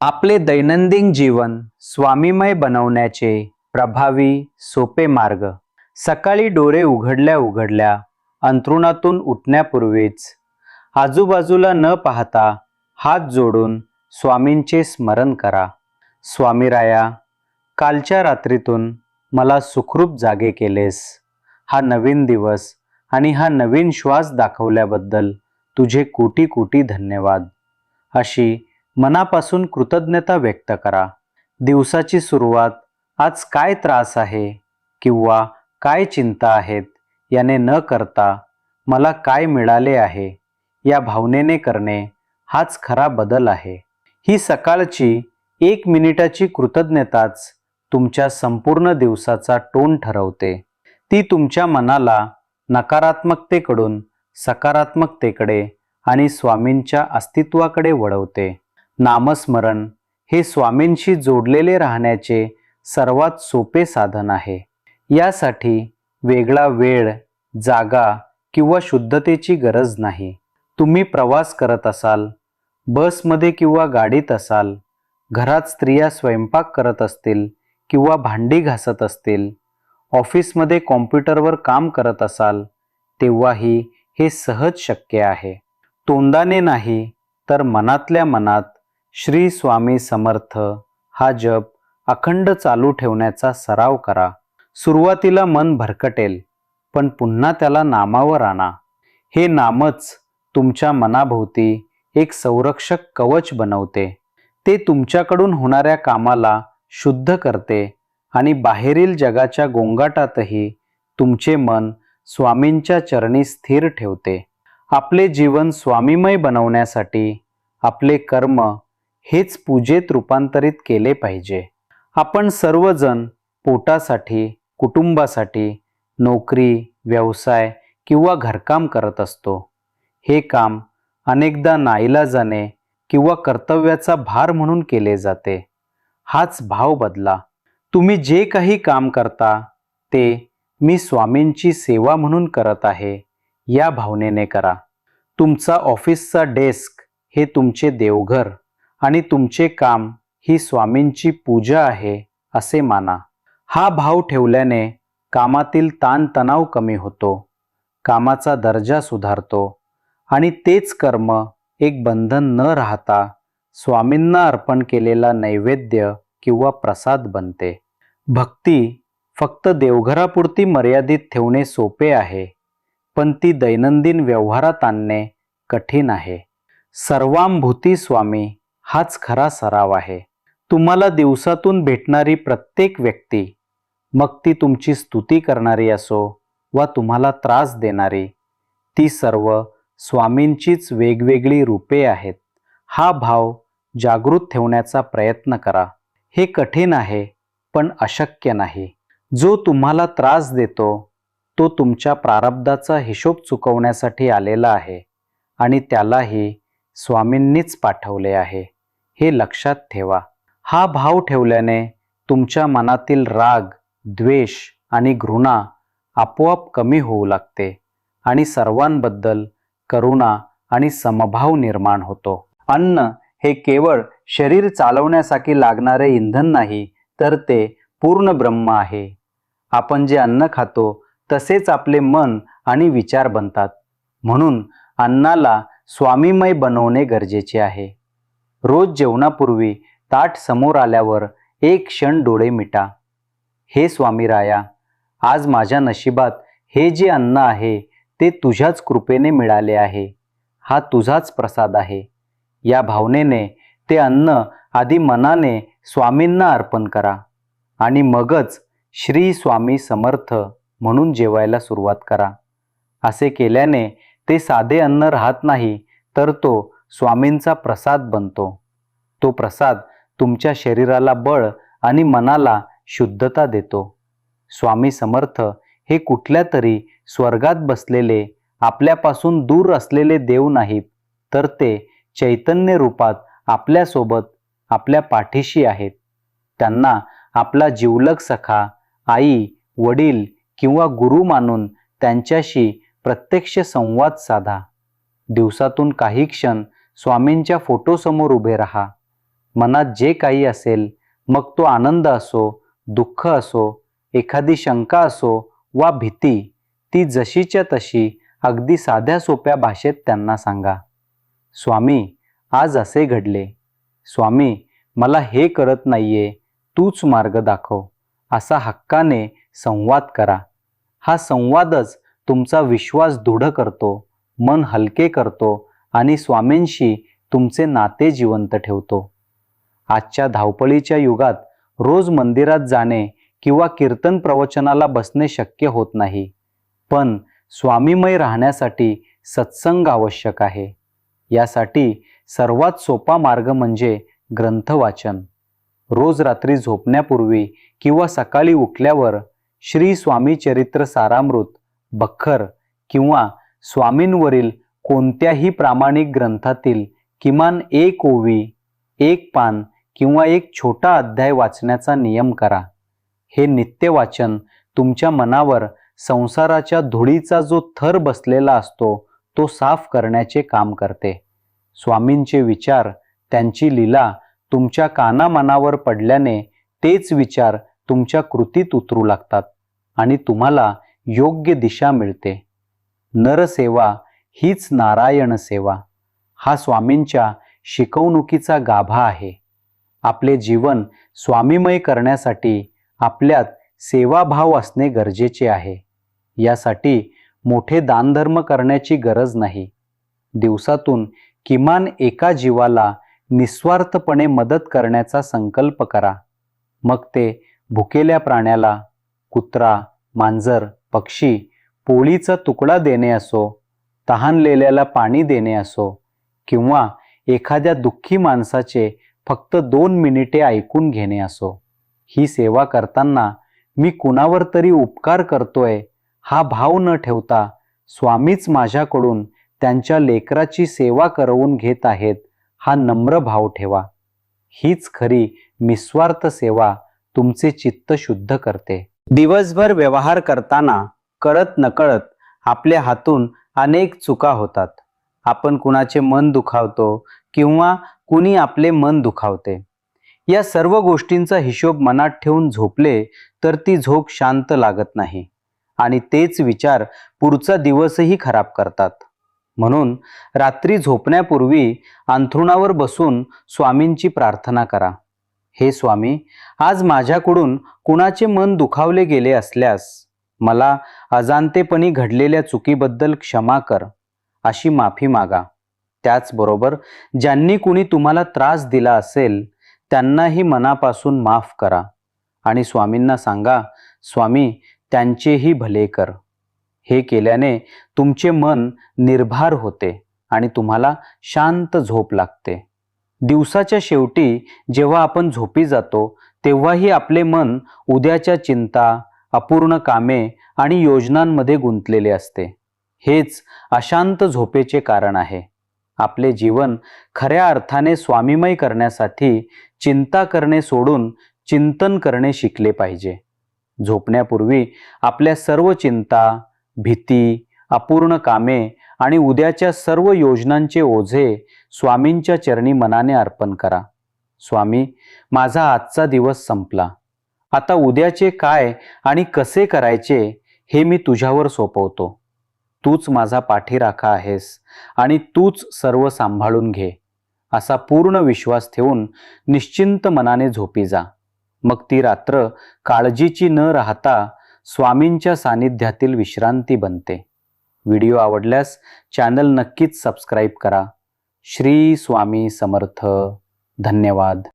आपले दैनंदिन जीवन स्वामीमय बनवण्याचे प्रभावी सोपे मार्ग. सकाळी डोळे उघडल्या उघडल्या अंथरुणातून उठण्यापूर्वीच आजूबाजूला न पाहता हात जोडून स्वामींचे स्मरण करा. स्वामीराया कालच्या रात्रीतून मला सुखरूप जागे केलेस. हा नवीन दिवस आणि हा नवीन श्वास दाखवल्याबद्दल तुझे कोटी कोटी धन्यवाद. अशी मनापासून कृतज्ञता व्यक्त करा. दिवसाची सुरुवात आज काय त्रास आहे किंवा काय चिंता आहेत याने न करता मला काय मिळाले आहे या भावनेने करणे हाच खरा बदल आहे. ही सकाळची एक मिनिटाची कृतज्ञताच तुमच्या संपूर्ण दिवसाचा टोन ठरवते. ती तुमच्या मनाला नकारात्मकतेकडून सकारात्मकतेकडे आणि स्वामींच्या अस्तित्वाकडे वळवते. नामस्मरण हे स्वामींशी जोडलेले राहण्याचे सर्वात सोपे साधन आहे. यासाठी वेगळा वेळ जागा किंवा शुद्धतेची गरज नाही. तुम्ही प्रवास करत असाल बसमध्ये किंवा गाडीत असाल घरात स्त्रिया स्वयंपाक करत असतील किंवा भांडी घासत असतील ऑफिसमध्ये कॉम्प्युटरवर काम करत असाल तेव्हाही हे सहज शक्य आहे. तोंडाने नाही तर मनातल्या मनात श्री स्वामी समर्थ. हा जप अखंड चालू ठेवण्याचा सराव करा. सुरुवातीला मन भरकटेल पण पुन्हा त्याला नामावर आणा. हे नामच तुमच्या मनाभोवती एक संरक्षक कवच बनवते. ते तुमच्याकडून होणाऱ्या कामाला शुद्ध करते आणि बाहेरील जगाच्या गोंगाटातही तुमचे मन स्वामींच्या चरणी स्थिर ठेवते. आपले जीवन स्वामीमय बनवण्यासाठी आपले कर्म हेच पूजेत रूपांतरित केले पाहिजे. आपण सर्वजण पोटासाठी कुटुंबासाठी नोकरी व्यवसाय किंवा घरकाम करत असतो. हे काम अनेकदा नाईलाजाने किंवा कर्तव्याचा भार म्हणून केले जाते. हाच भाव बदला. तुम्ही जे काही काम करता ते मी स्वामींची सेवा म्हणून करत आहे या भावनेने करा. तुमचा ऑफिसचा डेस्क हे तुमचे देवघर. आणि तुमचे काम ही स्वामींची पूजा आहे असे माना. हा भाव ठेवल्याने कामातील ताणतणाव कमी होतो कामाचा दर्जा सुधारतो आणि तेच कर्म एक बंधन न राहता स्वामींना अर्पण केलेला नैवेद्य किंवा प्रसाद बनते. भक्ती फक्त देवघरापुरती मर्यादित ठेवणे सोपे आहे पण ती दैनंदिन व्यवहारात आणणे कठीण आहे. सर्वांभूती स्वामी हाच खरा सराव आहे. तुम्हाला दिवसातून भेटणारी प्रत्येक व्यक्ती मग ती तुमची स्तुती करणारी असो वा तुम्हाला त्रास देणारी ती सर्व स्वामींचीच वेगवेगळी रूपे आहेत. हा भाव जागृत ठेवण्याचा प्रयत्न करा. हे कठीण आहे पण अशक्य नाही. जो तुम्हाला त्रास देतो तो तुमच्या प्रारब्धाचा हिशोब चुकवण्यासाठी आलेला आहे आणि त्यालाही स्वामींनीच पाठवले आहे. हे लक्षात ठेवा. हा भाव ठेवल्याने तुमच्या मनातील राग द्वेष आणि घृणा आपोआप कमी होऊ लागते आणि सर्वांबद्दल करुणा आणि समभाव निर्माण होतो. अन्न हे केवळ शरीर चालवण्यासाठी लागणारे इंधन नाही तर ते पूर्ण ब्रह्म आहे. आपण जे अन्न खातो तसेच आपले मन आणि विचार बनतात. म्हणून अन्नाला स्वामीमय बनवणे गरजेचे आहे. रोज जेवणापूर्वी ताट समोर आल्यावर एक क्षण डोळे मिटा. हे स्वामीराया आज माझ्या नशिबात हे जे अन्न आहे ते तुझ्याच कृपेने मिळाले आहे. हा तुझाच प्रसाद आहे. या भावनेने ते अन्न आधी मनाने स्वामींना अर्पण करा. आणि मगच श्री स्वामी समर्थ म्हणून जेवायला सुरुवात करा. असे केल्याने ते साधे अन्न राहत नाही तर तो स्वामींचा प्रसाद बनतो. तो प्रसाद तुमच्या शरीराला बळ आणि मनाला शुद्धता देतो. स्वामी समर्थ हे कुठल्या तरी स्वर्गात बसलेले आपल्यापासून दूर असलेले देव नाहीत तर ते चैतन्य रूपात आपल्यासोबत आपल्या पाठीशी आहेत. त्यांना आपला जिवलग सखा आई वडील किंवा गुरु मानून त्यांच्याशी प्रत्यक्ष संवाद साधा. दिवसातून काही क्षण स्वामींच्या फोटोसमोर उभे राहा. मनात जे काही असेल मग तो आनंद असो दुःख असो एखादी शंका असो वा भीती ती जशीच्या तशी अगदी साध्या सोप्या भाषेत त्यांना सांगा. स्वामी आज असे घडले. स्वामी मला हे करत नाहीये तूच मार्ग दाखव. असा हक्काने संवाद करा. हा संवादच तुमचा विश्वास दृढ करतो मन हलके करतो आणि स्वामींशी तुमचे नाते जिवंत ठेवतो. आजच्या धावपळीच्या युगात रोज मंदिरात जाणे किंवा कीर्तन प्रवचनाला बसणे शक्य होत नाही. पण स्वामीमय राहण्यासाठी सत्संग आवश्यक आहे. यासाठी सर्वात सोपा मार्ग म्हणजे ग्रंथ वाचन रोज रात्री झोपण्यापूर्वी किंवा सकाळी उठल्यावर श्री स्वामी चरित्र सारामृत बखर किंवा स्वामींवरील कोणत्याही प्रामाणिक ग्रंथातील किमान एक ओवी एक पान किंवा एक छोटा अध्याय वाचण्याचा नियम करा. हे नित्य वाचन तुमच्या मनावर संसाराच्या धुळीचा जो थर बसलेला असतो तो साफ करण्याचे काम करते. स्वामींचे विचार त्यांची लीला तुमच्या कानामनावर पडल्याने तेच विचार तुमच्या कृतीत उतरू लागतात आणि तुम्हाला योग्य दिशा मिळते. नरसेवा हीच नारायण सेवा. हा स्वामींच्या शिकवणुकीचा गाभा आहे. आपले जीवन स्वामीमय करण्यासाठी आपल्यात सेवाभाव असणे गरजेचे आहे. यासाठी मोठे दानधर्म करण्याची गरज नाही. दिवसातून किमान एका जीवाला निस्वार्थपणे मदत करण्याचा संकल्प करा. मग ते भुकेल्या प्राण्याला कुत्रा मांजर पक्षी पोळीचा तुकडा देणे असो तहानलेल्याला पाणी देणे असो किंवा एखाद्या दुःखी माणसाचे फक्त दोन मिनिटे ऐकून घेणे असो ही सेवा करताना मी कुणावर तरी उपकार करतोय हा भाव न ठेवता स्वामीच माझ्याकडून त्यांच्या लेकराची सेवा करवून घेत आहेत हा नम्र भाव ठेवा. हीच खरी निस्वार्थ सेवा तुमचे चित्त शुद्ध करते. दिवसभर व्यवहार करताना कळत नकळत आपल्या हातून अनेक चुका होतात. आपण कुणाचे मन दुखावतो किंवा कुणी आपले मन दुखावते. या सर्व गोष्टींचा हिशोब मनात ठेवून झोपले तर ती झोप शांत लागत नाही. आणि तेच विचार पुढचा दिवसही खराब करतात. म्हणून रात्री झोपण्यापूर्वी अंथरुणावर बसून स्वामींची प्रार्थना करा. हे स्वामी आज माझ्याकडून कुणाचे मन दुखावले गेले असल्यास मला अजाणतेपणी घडलेल्या चुकीबद्दल क्षमा कर अशी माफी मागा. त्याचबरोबर ज्यांनी कुणी तुम्हाला त्रास दिला असेल त्यांनाही मनापासून माफ करा. आणि स्वामींना सांगा स्वामी त्यांचेही भले कर. हे केल्याने तुमचे मन निर्भार होते आणि तुम्हाला शांत झोप लागते. दिवसाच्या शेवटी जेव्हा आपण झोपी जातो तेव्हाही आपले मन उद्याच्या चिंता अपूर्ण कामे आणि योजनांमध्ये गुंतलेले असते. हेच अशांत झोपेचे कारण आहे. आपले जीवन खऱ्या अर्थाने स्वामीमय करण्यासाठी चिंता करणे सोडून चिंतन करणे शिकले पाहिजे. झोपण्यापूर्वी आपल्या सर्व चिंता भीती अपूर्ण कामे आणि उद्याच्या सर्व योजनांचे ओझे स्वामींच्या चरणी मनाने अर्पण करा. स्वामी माझा आजचा दिवस संपला. आता उद्याचे काय आणि कसे करायचे हे मी तुझ्यावर सोपवतो. तूच माझा पाठीराखा आहेस आणि तूच सर्व सांभाळून घे. असा पूर्ण विश्वास ठेवून निश्चिंत मनाने झोपी जा. मग ती रात्र काळजीची न राहता स्वामींच्या सानिध्यातील विश्रांती बनते. व्हिडिओ आवडल्यास चॅनल नक्कीच सबस्क्राईब करा. श्री स्वामी समर्थ. धन्यवाद.